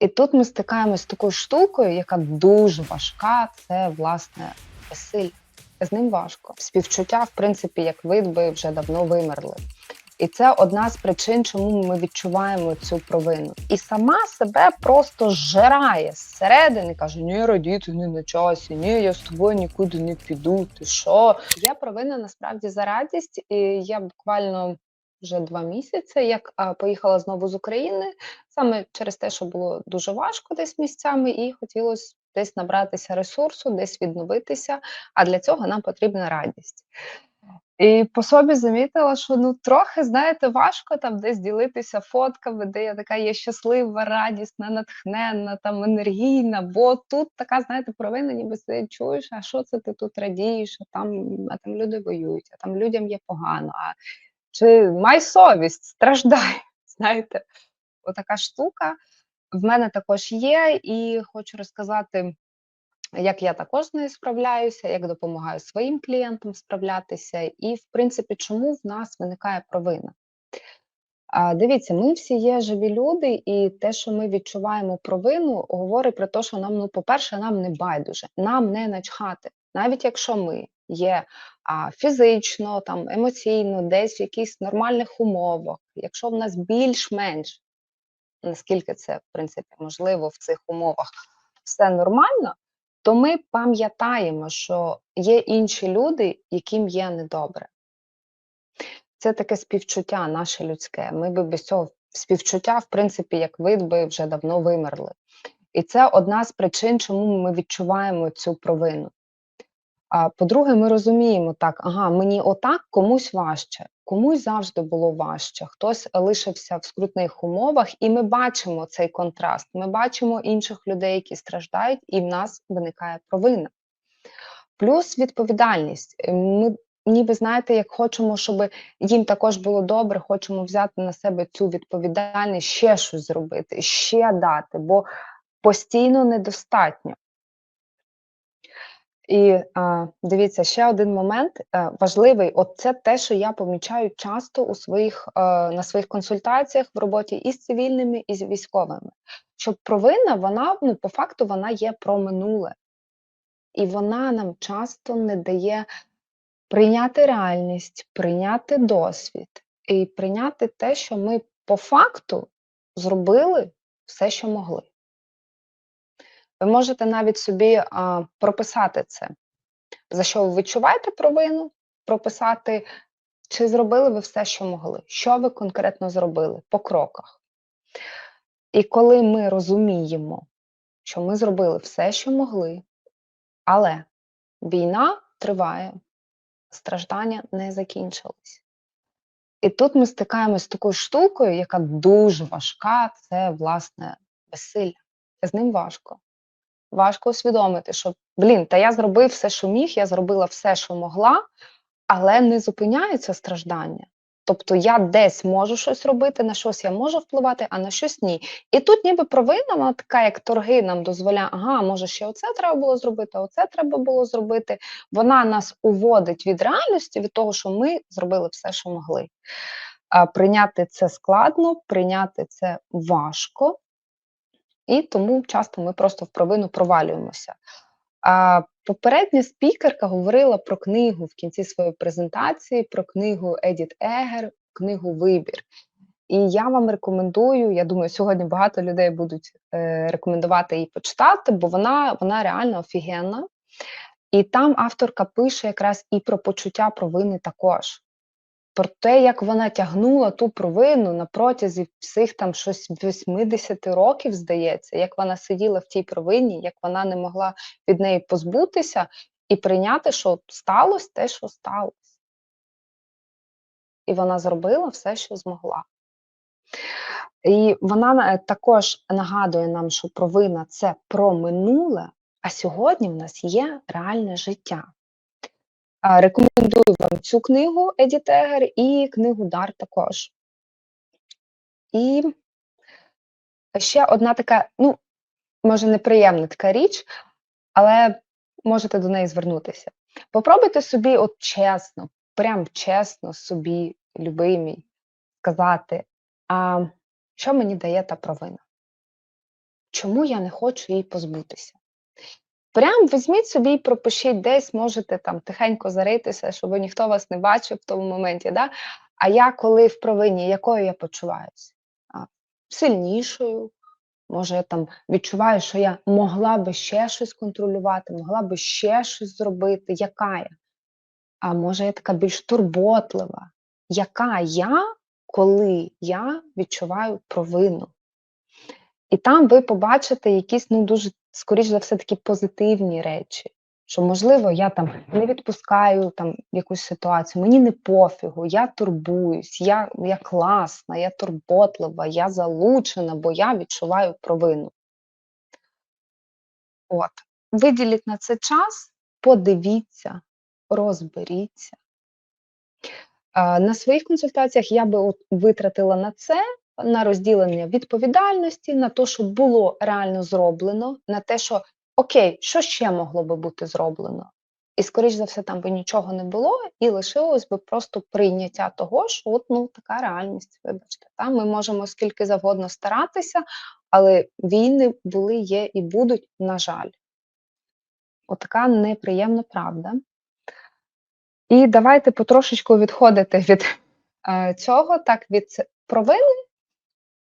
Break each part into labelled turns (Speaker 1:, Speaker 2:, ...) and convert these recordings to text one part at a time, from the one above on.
Speaker 1: І тут ми стикаємось з такою штукою, яка дуже важка, це власне безсилля. З ним важко. Співчуття, в принципі, як вид би вже давно вимерли. І це одна з причин, чому ми відчуваємо цю провину. І сама себе просто зжирає зсередини, каже: Ні, радіти не на часі, ні, я з тобою нікуди не піду. Ти що? Я провина насправді за радість, і я буквально вже два місяці, як поїхала знову з України, саме через те, що було дуже важко десь місцями, і хотілося десь набратися ресурсу, десь відновитися. А для цього нам потрібна радість. І по собі замітила, що ну трохи, знаєте, важко там десь ділитися фотками, де я така є щаслива, радісна, натхненна, там енергійна. Бо тут така, знаєте, провина, ніби ти чуєш, а що це ти тут радієш? А там, а там люди воюють, а там людям є погано. А чи май совість, страждай, знаєте, отака штука. В мене також є, і хочу розказати, як я також з нею справляюся, як допомагаю своїм клієнтам справлятися, і, в принципі, чому в нас виникає провина. А, Дивіться, ми всі є живі люди, і те, що ми відчуваємо провину, говорить про те, що нам, ну, по-перше, нам не байдуже, нам не начхати. Навіть якщо ми є фізично, там, емоційно, десь в якихось нормальних умовах, якщо в нас більш-менш, наскільки це, в принципі, можливо, в цих умовах все нормально, то ми пам'ятаємо, що є інші люди, яким є недобре. Це таке співчуття наше людське. Ми би без цього співчуття, в принципі, як вид би вже давно вимерли. І це одна з причин, чому ми відчуваємо цю провину. А по-друге, ми розуміємо так, ага, мені отак комусь важче, комусь завжди було важче, хтось лишився в скрутних умовах, і ми бачимо цей контраст. Ми бачимо інших людей, які страждають, і в нас виникає провина. Плюс відповідальність. Е, Ми ніби знаєте, як хочемо, щоб їм також було добре, хочемо взяти на себе цю відповідальність, ще щось зробити, ще дати, бо постійно недостатньо. І а, дивіться, ще один момент а, важливий. От це те, що я помічаю часто у своїх а, на своїх консультаціях в роботі і з цивільними, і з військовими. Що провина, вона ну по факту вона є про минуле, і вона нам часто не дає прийняти реальність, прийняти досвід і прийняти те, що ми по факту зробили все, що могли. Ви можете навіть собі а, прописати це, за що ви відчуваєте провину, прописати, чи зробили ви все, що могли, що ви конкретно зробили по кроках. І коли ми розуміємо, що ми зробили все, що могли, але війна триває, страждання не закінчились. І тут ми стикаємось з такою штукою, яка дуже важка, це власне безсилля. З ним важко важко усвідомити, що блін, та я зробив все, що міг, я зробила все, що могла, але не зупиняється страждання. Тобто я десь можу щось робити, на щось я можу впливати, а на щось ні. І тут ніби провина, вона така, як торги нам дозволяє, ага, може, ще оце треба було зробити, оце треба було зробити. Вона нас уводить від реальності, від того, що ми зробили все, що могли. А Прийняти це складно, прийняти це важко. І тому часто ми просто в провину провалюємося. А попередня спікерка говорила про книгу в кінці своєї презентації, про книгу Едіт Егер, книгу Вибір. І я вам рекомендую, я думаю, сьогодні багато людей будуть е, рекомендувати її почитати, бо вона, вона реально офігенна. І там авторка пише якраз і про почуття провини також про те, як вона тягнула ту провину на протязі всіх там щось 80 років, здається, як вона сиділа в тій провині, як вона не могла від неї позбутися і прийняти, що сталося те, що сталося. І вона зробила все, що змогла. І вона е, також нагадує нам, що провина це про минуле, а сьогодні в нас є реальне життя. Рекомендую вам цю книгу Еді Тегер і книгу Дар також. І ще одна така, ну, може, неприємна така річ, але можете до неї звернутися. Попробуйте собі, от чесно, прям чесно собі, любимій, сказати, а що мені дає та провина? чому я не хочу її позбутися. Прям візьміть собі і пропишіть десь, можете там тихенько заритися, щоб ніхто вас не бачив в тому моменті. Да? А я коли в провині, якою я почуваюся? Сильнішою, Може, я там відчуваю, що я могла би ще щось контролювати, могла би ще щось зробити, яка я? А може, я така більш турботлива? Яка я, коли я відчуваю провину? І там ви побачите якісь, ну, дуже, скоріш за все, такі позитивні речі. Що, можливо, я там не відпускаю там якусь ситуацію, мені не пофігу, я турбуюсь, я я класна, я турботлива, я залучена, бо я відчуваю провину. От. Виділіть на це час, подивіться, розберіться. На своїх консультаціях я би витратила на це, на розділення відповідальності, на те, що було реально зроблено, на те, що окей, що ще могло би бути зроблено? І, скоріш за все, там би нічого не було, і лишилось би просто прийняття того, що от ну така реальність, вибачте. Та? Ми можемо скільки завгодно старатися, але війни були, є і будуть, на жаль. Отака неприємна правда. І давайте потрошечку відходити від е, цього, так, від провини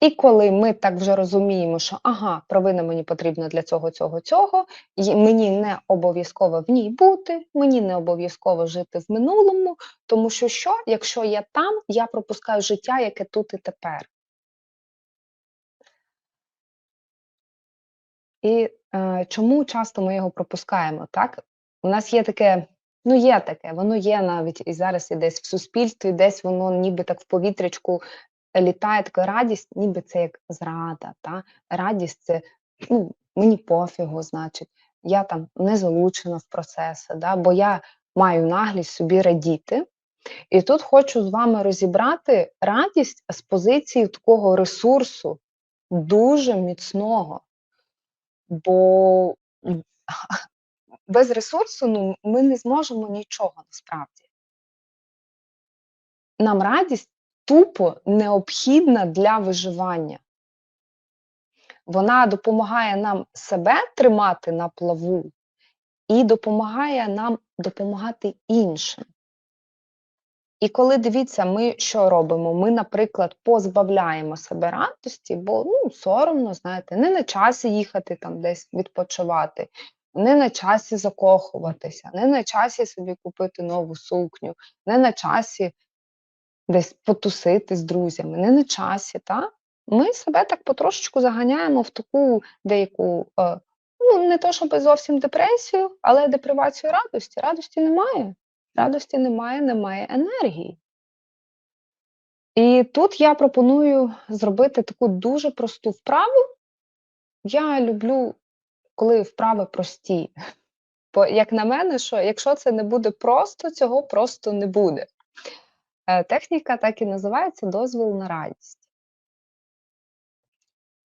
Speaker 1: і коли ми так вже розуміємо, що ага, провина мені потрібна для цього, цього, цього, і мені не обов'язково в ній бути, мені не обов'язково жити в минулому, тому що що, якщо я там, я пропускаю життя, яке тут і тепер. І е, чому часто ми його пропускаємо? так? У нас є таке, ну є таке, воно є навіть і зараз і десь в суспільстві, десь воно ніби так в повітрячку літає така радість, ніби це як зрада. Та? Радість це ну, мені пофігу, значить, я там не залучена в процеси, да? бо я маю наглість собі радіти. І тут хочу з вами розібрати радість з позиції такого ресурсу, дуже міцного. Бо без ресурсу ну, ми не зможемо нічого насправді. Нам радість тупо необхідна для виживання. Вона допомагає нам себе тримати на плаву і допомагає нам допомагати іншим. І коли дивіться, ми що робимо? Ми, наприклад, позбавляємо себе радості, бо ну, соромно, знаєте, не на часі їхати там десь відпочивати, не на часі закохуватися, не на часі собі купити нову сукню, не на часі десь потусити з друзями, не на часі, та? ми себе так потрошечку заганяємо в таку деяку, е, ну, не то, щоб зовсім депресію, але депривацію радості. Радості немає. Радості немає, немає енергії. І тут я пропоную зробити таку дуже просту вправу. Я люблю, коли вправи прості. Бо, як на мене, що якщо це не буде просто, цього просто не буде. Е, техніка так і називається дозвіл на радість.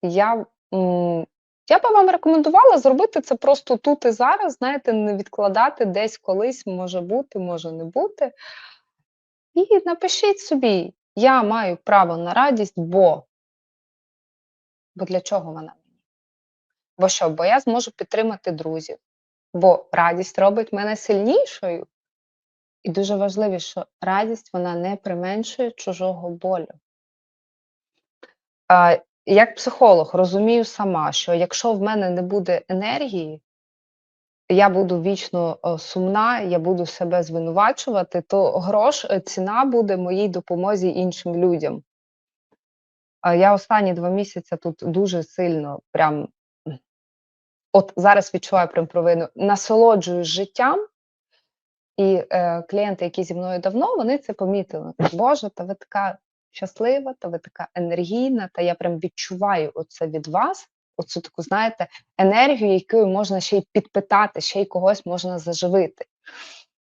Speaker 1: Я я би вам рекомендувала зробити це просто тут і зараз, знаєте, не відкладати десь колись, може бути, може не бути. І напишіть собі, я маю право на радість, бо. Бо для чого вона мені? Бо що? Бо я зможу підтримати друзів, бо радість робить мене сильнішою. І дуже важливо, що радість вона не применшує чужого болю. Як психолог розумію сама, що якщо в мене не буде енергії, я буду вічно сумна, я буду себе звинувачувати, то грош, е, ціна буде моїй допомозі іншим людям. Я останні два місяці тут дуже сильно прям от зараз відчуваю прям провину, насолоджуюсь життям. І е, клієнти, які зі мною давно, вони це помітили. Боже, та ви така щаслива, та ви така енергійна, та я прям відчуваю оце від вас, оцю таку, знаєте, енергію, якою можна ще й підпитати, ще й когось можна заживити.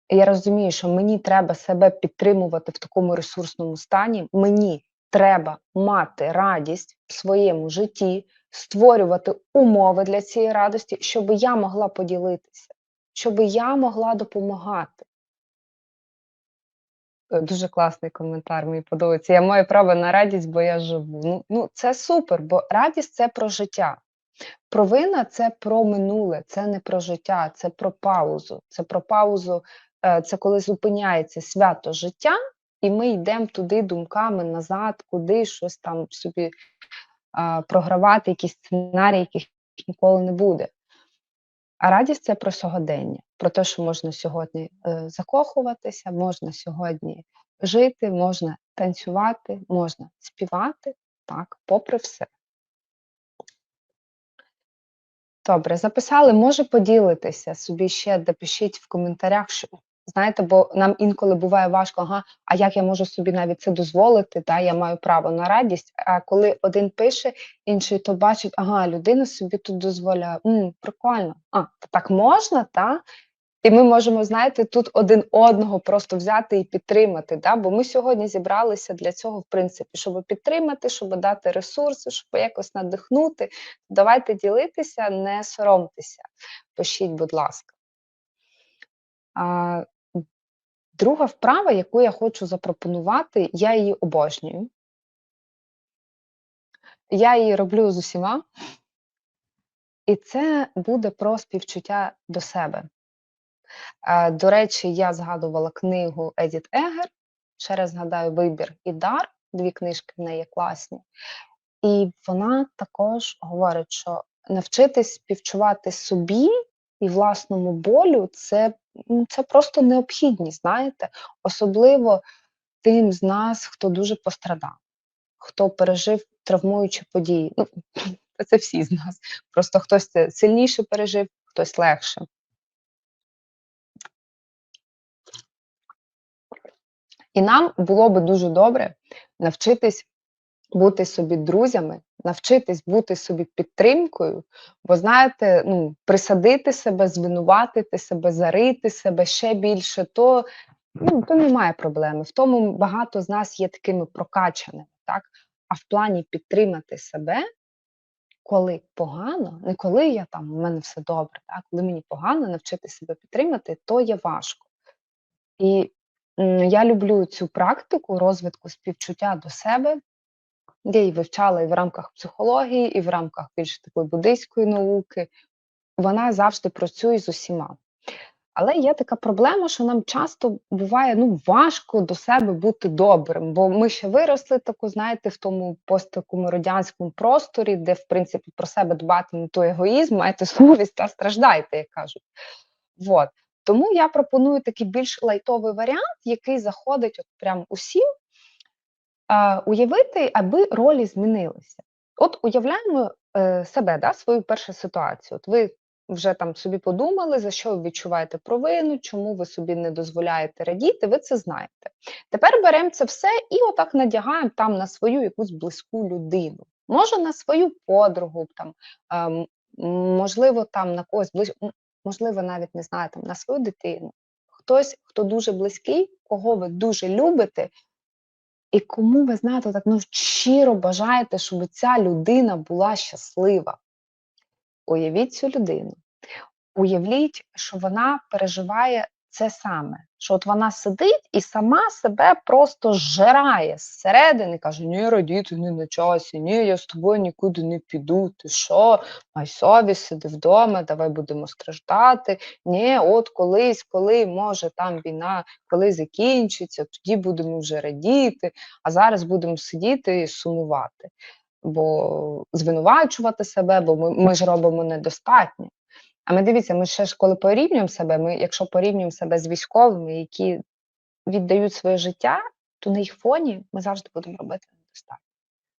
Speaker 1: І я розумію, що мені треба себе підтримувати в такому ресурсному стані. Мені треба мати радість в своєму житті, створювати умови для цієї радості, щоб я могла поділитися щоб я могла допомагати. Е, дуже класний коментар, мені подобається. Я маю право на радість, бо я живу. Ну, ну Це супер, бо радість це про життя. Провина це про минуле, це не про життя, це про паузу. Це про паузу, е, це коли зупиняється свято життя, і ми йдемо туди думками назад, куди щось там собі програвати, якісь сценарії, яких ніколи не буде. А радість це про сьогодення, про те, що можна сьогодні е, закохуватися, можна сьогодні жити, можна танцювати, можна співати, так, попри все. Добре, записали, може поділитися собі ще, допишіть в коментарях, що знаєте, бо нам інколи буває важко, ага, а як я можу собі навіть це дозволити? Та, я маю право на радість. А коли один пише, інший то бачить, ага, людина собі тут дозволяє. М, прикольно. А, так можна, та? І ми можемо, знаєте, тут один одного просто взяти і підтримати. Да? Бо ми сьогодні зібралися для цього, в принципі, щоб підтримати, щоб дати ресурси, щоб якось надихнути. Давайте ділитися, не соромтеся. Пишіть, будь ласка. А, Друга вправа, яку я хочу запропонувати, я її обожнюю. Я її роблю з усіма, і це буде про співчуття до себе. Е, До речі, я згадувала книгу Едіт Егер. Ще раз згадаю вибір і дар. Дві книжки в неї класні. І вона також говорить, що навчитись співчувати собі і власному болю це, ну, це просто необхідність, знаєте, особливо тим з нас, хто дуже пострадав, хто пережив травмуючі події. Ну, це всі з нас. Просто хтось це сильніше пережив, хтось легше. І нам було би дуже добре навчитись бути собі друзями, навчитись бути собі підтримкою, бо знаєте, ну, присадити себе, звинуватити себе, зарити себе ще більше, то ну, то немає проблеми. В тому багато з нас є такими прокачаними, так? А в плані підтримати себе, коли погано, не коли я там, у мене все добре, так? коли мені погано навчити себе підтримати, то є важко. І я люблю цю практику розвитку співчуття до себе. Я її вивчала і в рамках психології, і в рамках більш такої буддийської науки. Вона завжди працює з усіма. Але є така проблема, що нам часто буває ну, важко до себе бути добрим, бо ми ще виросли таку, знаєте, в тому посттакому радянському просторі, де, в принципі, про себе дбати не то егоїзм, маєте совість та страждайте, як кажуть. Вот. Тому я пропоную такий більш лайтовий варіант, який заходить от прям усім, уявити, аби ролі змінилися. От уявляємо е, себе, да, свою першу ситуацію. От ви вже там собі подумали, за що ви відчуваєте провину, чому ви собі не дозволяєте радіти, ви це знаєте. Тепер беремо це все і отак надягаємо там на свою якусь близьку людину. Може, на свою подругу, там, можливо, там на когось близько можливо, навіть не знаю, там, на свою дитину, хтось, хто дуже близький, кого ви дуже любите, і кому ви знаєте, так ну щиро бажаєте, щоб ця людина була щаслива. Уявіть цю людину. Уявіть, що вона переживає це саме, що от вона сидить і сама себе просто зжирає зсередини, каже: Ні, радіти не на часі, ні, я з тобою нікуди не піду. Ти що? Май совість, сиди вдома, давай будемо страждати. Ні, от колись, коли може там війна, коли закінчиться, тоді будемо вже радіти, а зараз будемо сидіти і сумувати. Бо звинувачувати себе, бо ми, ми ж робимо недостатньо. А ми дивіться, ми ще ж коли порівнюємо себе, ми, якщо порівнюємо себе з військовими, які віддають своє життя, то на їх фоні ми завжди будемо робити недостатньо.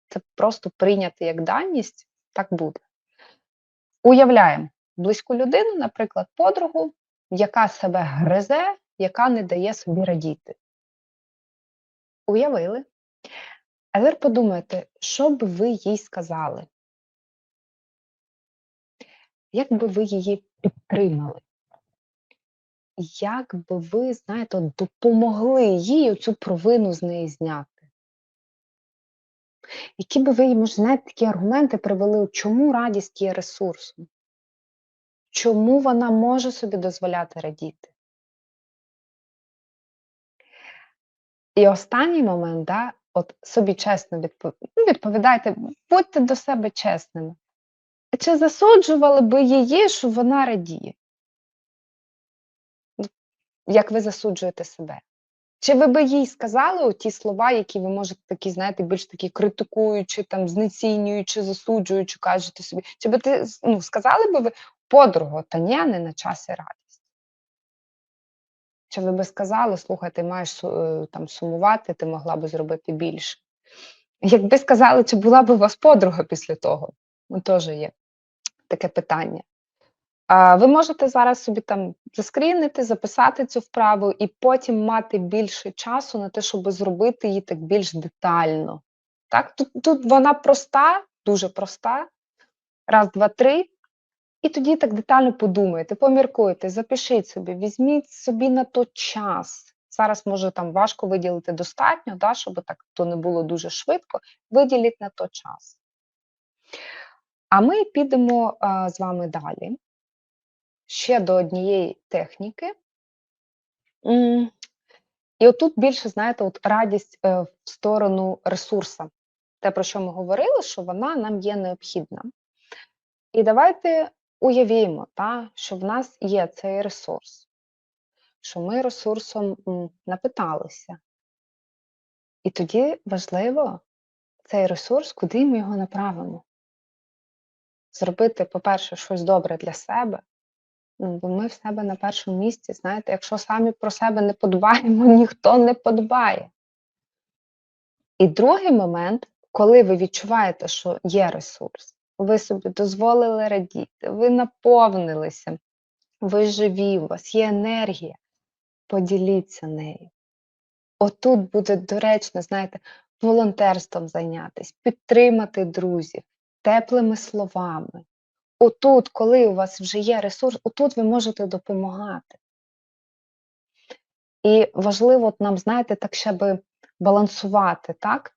Speaker 1: Це просто прийняти як даність, так буде. Уявляємо близьку людину, наприклад, подругу, яка себе гризе, яка не дає собі радіти. Уявили? А тепер подумайте, що би ви їй сказали? Як би ви її підтримали? Як би ви, знаєте, допомогли їй цю провину з неї зняти? Які би ви може, знаєте, такі аргументи привели, чому радість є ресурсом? Чому вона може собі дозволяти радіти? І останній момент, да, от собі чесно. Ну, відповідайте, будьте до себе чесними. Чи засуджували би її, що вона радіє? Як ви засуджуєте себе? Чи ви би їй сказали оті слова, які ви можете такі, знаєте, більш такі критикуючи, там, знецінюючи, засуджуючи, кажете собі? Чи би ти ну, сказали би ви подругу, та ні, не на часі радість? Чи ви би сказали, слухай, ти маєш е, там сумувати, ти могла би зробити більше? Якби сказали, чи була б у вас подруга після того? Ну, теж є таке питання. Ви можете зараз собі там заскрінити, записати цю вправу і потім мати більше часу на те, щоб зробити її так більш детально. Так? Тут, тут вона проста, дуже проста. Раз, два, три. І тоді так детально подумайте, поміркуйте, запишіть собі, візьміть собі на то час. Зараз може там важко виділити достатньо, да, щоб так то не було дуже швидко. Виділіть на то час. А ми підемо а, з вами далі ще до однієї техніки. І отут більше, знаєте, от радість е, в сторону ресурсу. Те, про що ми говорили, що вона нам є необхідна. І давайте уявімо, та, що в нас є цей ресурс, що ми ресурсом напиталися. І тоді важливо цей ресурс, куди ми його направимо. Зробити, по-перше, щось добре для себе, Ну, бо ми в себе на першому місці, знаєте, якщо самі про себе не подбаємо, ніхто не подбає. І другий момент, коли ви відчуваєте, що є ресурс, ви собі дозволили радіти, ви наповнилися, ви живі, у вас є енергія, поділіться нею. Отут буде доречно, знаєте, волонтерством зайнятися, підтримати друзів, теплими словами. Отут, коли у вас вже є ресурс, отут ви можете допомагати. І важливо нам, знаєте, так ще би балансувати, так?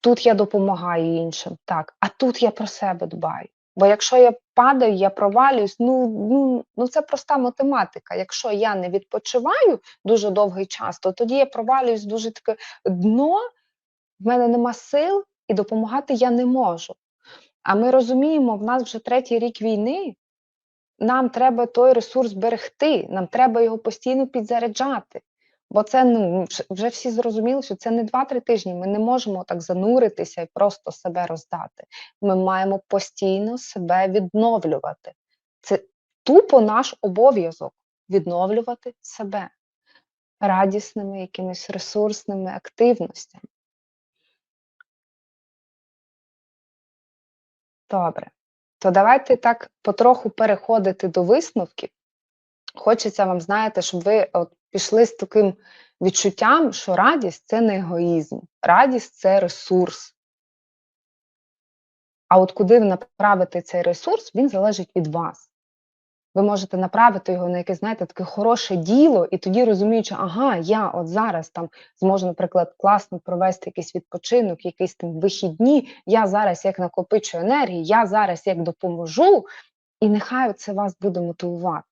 Speaker 1: Тут я допомагаю іншим, так, а тут я про себе дбаю. Бо якщо я падаю, я провалююсь, ну, ну, ну це проста математика. Якщо я не відпочиваю дуже довгий час, то тоді я провалююсь дуже таке дно, в мене нема сил і допомагати я не можу. А ми розуміємо, в нас вже третій рік війни, нам треба той ресурс берегти, нам треба його постійно підзаряджати. Бо це ну, вже всі зрозуміли, що це не 2-3 тижні. Ми не можемо так зануритися і просто себе роздати. Ми маємо постійно себе відновлювати. Це тупо наш обов'язок відновлювати себе радісними, якимись ресурсними активностями. Добре. То давайте так потроху переходити до висновків. Хочеться вам, знаєте, щоб ви от пішли з таким відчуттям, що радість це не егоїзм, радість це ресурс. А от куди ви направите цей ресурс, він залежить від вас. Ви можете направити його на якесь, знаєте, таке хороше діло, і тоді розуміючи, ага, я от зараз там зможу, наприклад, класно провести якийсь відпочинок, якісь там вихідні, я зараз як накопичу енергії, я зараз як допоможу, і нехай це вас буде мотивувати.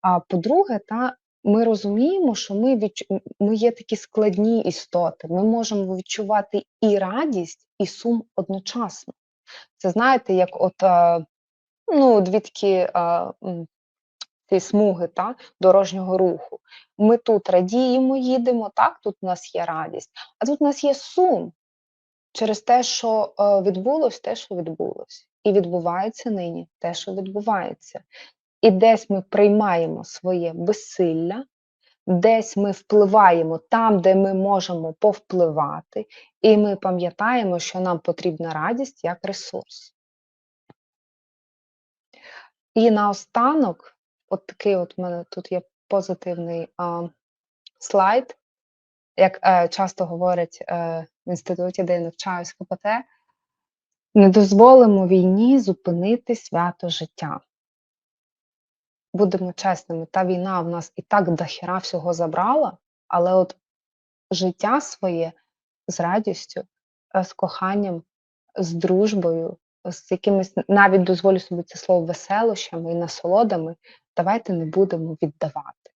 Speaker 1: А по-друге, та ми розуміємо, що ми відч... ми є такі складні істоти. Ми можемо відчувати і радість, і сум одночасно. Це знаєте, як от е, ну, е, ці смуги та, дорожнього руху. Ми тут радіємо, їдемо, так, тут у нас є радість, а тут у нас є сум через те, що е, відбулось те, що відбулось, і відбувається нині те, що відбувається. І десь ми приймаємо своє безсилля, десь ми впливаємо там, де ми можемо повпливати, і ми пам'ятаємо, що нам потрібна радість як ресурс. І наостанок, от такий от в мене тут є позитивний а, слайд, як е, часто говорять е, в інституті, де я навчаюсь КПТ, не дозволимо війні зупинити свято життя. Будемо чесними, та війна в нас і так дохіра всього забрала, але от життя своє з радістю, е, з коханням, з дружбою, з якимись навіть дозволю собі це слово веселощами і насолодами, давайте не будемо віддавати.